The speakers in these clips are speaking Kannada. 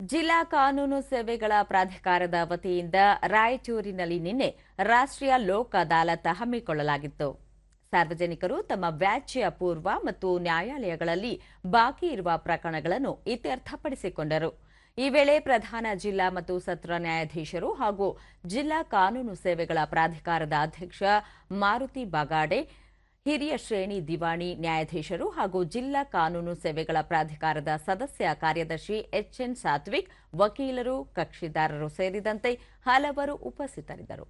ಜಿಲ್ಲಾ ಕಾನೂನು ಸೇವೆಗಳ ಪ್ರಾಧಿಕಾರದ ವತಿಯಿಂದ ರಾಯಚೂರಿನಲ್ಲಿ ನಿನ್ನೆ ರಾಷ್ಟ್ರೀಯ ಲೋಕ ಅದಾಲತ್ ಹಮ್ಮಿಕೊಳ್ಳಲಾಗಿತ್ತು. ಸಾರ್ವಜನಿಕರು ತಮ್ಮ ವ್ಯಾಜ್ಯ ಪೂರ್ವ ಮತ್ತು ನ್ಯಾಯಾಲಯಗಳಲ್ಲಿ ಬಾಕಿ ಇರುವ ಪ್ರಕರಣಗಳನ್ನು ಇತ್ಯರ್ಥಪಡಿಸಿಕೊಂಡರು. ಈ ವೇಳೆ ಪ್ರಧಾನ ಜಿಲ್ಲಾ ಮತ್ತು ಸತ್ರ ನ್ಯಾಯಾಧೀಶರು ಹಾಗೂ ಜಿಲ್ಲಾ ಕಾನೂನು ಸೇವೆಗಳ ಪ್ರಾಧಿಕಾರದ ಅಧ್ಯಕ್ಷ ಮಾರುತಿ ಬಾಗಾಡೆ ಹಿರಿಯ ಶ್ರೇಣಿ ದಿವಾಣಿ ನ್ಯಾಯಾಧೀಶರು ಹಾಗೂ ಜಿಲ್ಲಾ ಕಾನೂನು ಸೇವೆಗಳ ಪ್ರಾಧಿಕಾರದ ಸದಸ್ಯ ಕಾರ್ಯದರ್ಶಿ ಎಚ್ಎನ್ ಸಾತ್ವಿಕ್ ವಕೀಲರು ಕಕ್ಷಿದಾರರು ಸೇರಿದಂತೆ ಹಲವರು ಉಪಸ್ಥಿತರಿದ್ದರು.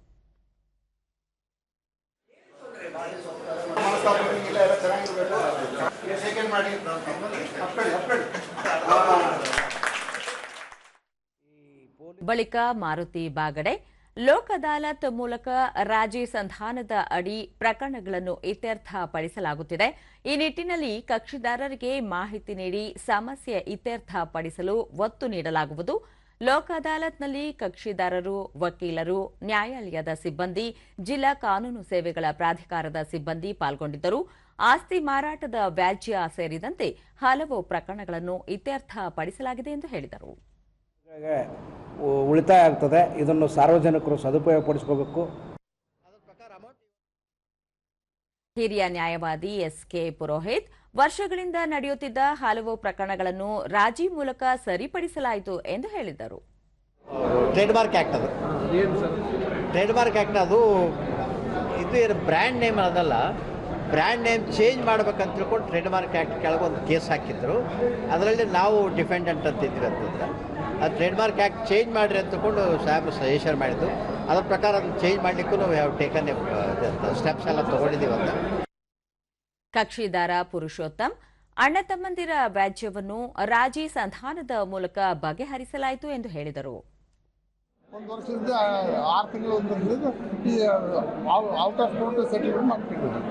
ಬಳಿಕ ಮಾರುತಿ ಬಾಗಡೆ ಲೋಕ್ ಅದಾಲತ್ ಮೂಲಕ ರಾಜಿ ಸಂಧಾನದ ಅಡಿ ಪ್ರಕರಣಗಳನ್ನು ಇತ್ಯರ್ಥಪಡಿಸಲಾಗುತ್ತಿದೆ. ಈ ನಿಟ್ಟಿನಲ್ಲಿ ಕಕ್ಷಿದಾರರಿಗೆ ಮಾಹಿತಿ ನೀಡಿ ಸಮಸ್ಯೆ ಇತ್ಯರ್ಥಪಡಿಸಲು ಒತ್ತು ನೀಡಲಾಗುವುದು. ಲೋಕ್ ಅದಾಲತ್ನಲ್ಲಿ ಕಕ್ಷಿದಾರರು, ವಕೀಲರು, ನ್ಯಾಯಾಲಯದ ಸಿಬ್ಬಂದಿ, ಜಿಲ್ಲಾ ಕಾನೂನು ಸೇವೆಗಳ ಪ್ರಾಧಿಕಾರದ ಸಿಬ್ಬಂದಿ ಪಾಲ್ಗೊಂಡಿದ್ದರು. ಆಸ್ತಿ ಮಾರಾಟದ ವ್ಯಾಜ್ಯ ಸೇರಿದಂತೆ ಹಲವು ಪ್ರಕರಣಗಳನ್ನು ಇತ್ಯರ್ಥಪಡಿಸಲಾಗಿದೆ ಎಂದು ಹೇಳಿದರು. ಉಳಿತಾಯ ಆಗ್ತದೆ. ಇದನ್ನು ಸಾರ್ವಜನಿಕರು ಸದುಪಯೋಗಪಡಿಸ್ಕೋಬೇಕು. ಹಿರಿಯ ನ್ಯಾಯವಾದಿ ಎಸ್ ಕೆ ಪುರೋಹಿತ್ ವರ್ಷಗಳಿಂದ ನಡೆಯುತ್ತಿದ್ದ ಹಲವು ಪ್ರಕರಣಗಳನ್ನು ರಾಜಿ ಮೂಲಕ ಸರಿಪಡಿಸಲಾಯಿತು ಎಂದು ಹೇಳಿದರು. ಟ್ರೇಡ್ ಮಾರ್ಕ್ ಆಕ್ಟ್ ಅದು. ಟ್ರೇಡ್ ಮಾರ್ಕ್ ಆಕ್ಟ್ ಅದು ಇದು ಏನು ಬ್ರ್ಯಾಂಡ್ ನೇಮ್ ಅದಲ್ಲ ಬ್ರ್ಯಾಂಡ್ ನೇಮ್ ಚೇಂಜ್ ಮಾಡ್ಬೇಕಂತ ತಿಳ್ಕೊಂಡು ಟ್ರೇಡ್ ಮಾರ್ಕ್ ಆ್ಯಕ್ಟ್ ಕೆಳಗೆ ಒಂದು ಕೇಸ್ ಹಾಕಿದ್ರು. ಅದರಲ್ಲಿ ನಾವು ಡಿಫೆಂಡೆಂಟ್ ಅಂತ ಇದ್ವಿ ಅಂತಂದ್ರೆ ಆ ಟ್ರೇಡ್ ಮಾರ್ಕ್ ಆ್ಯಕ್ಟ್ ಚೇಂಜ್ ಮಾಡಿರಿ ಅಂತ ತಗೊಂಡು ಸಾಹೇಬ್ ಸಜೆಷನ್ ಮಾಡಿದ್ದು. ಅದರ ಪ್ರಕಾರ ಅದನ್ನು ಚೇಂಜ್ ಮಾಡಲಿಕ್ಕೂ ನಾವು ಯಾವ ಟೇಕನ್ ಸ್ಟೆಪ್ಸ್ ಎಲ್ಲ ತಗೊಂಡಿದ್ದೀವಿ ಅಂತ. ಕಕ್ಷಿದಾರ ಪುರುಷೋತ್ತಮ್ ಅಣ್ಣ ತಮ್ಮಂದಿರ ವ್ಯಾಜ್ಯವನ್ನು ರಾಜಿ ಸಂಧಾನದ ಮೂಲಕ ಬಗೆಹರಿಸಲಾಯಿತು ಎಂದು ಹೇಳಿದರು. ಒಂದು ವರ್ಷದಿಂದ ಆರು ತಿಂಗಳು ಒಂದು ಈ ಔಟ್ ಆಫ್ ಕೋರ್ಟ್ ಸೆಟಲ್ಮೆಂಟ್ ಮಾಡ್ತಿದ್ದೀವಿ.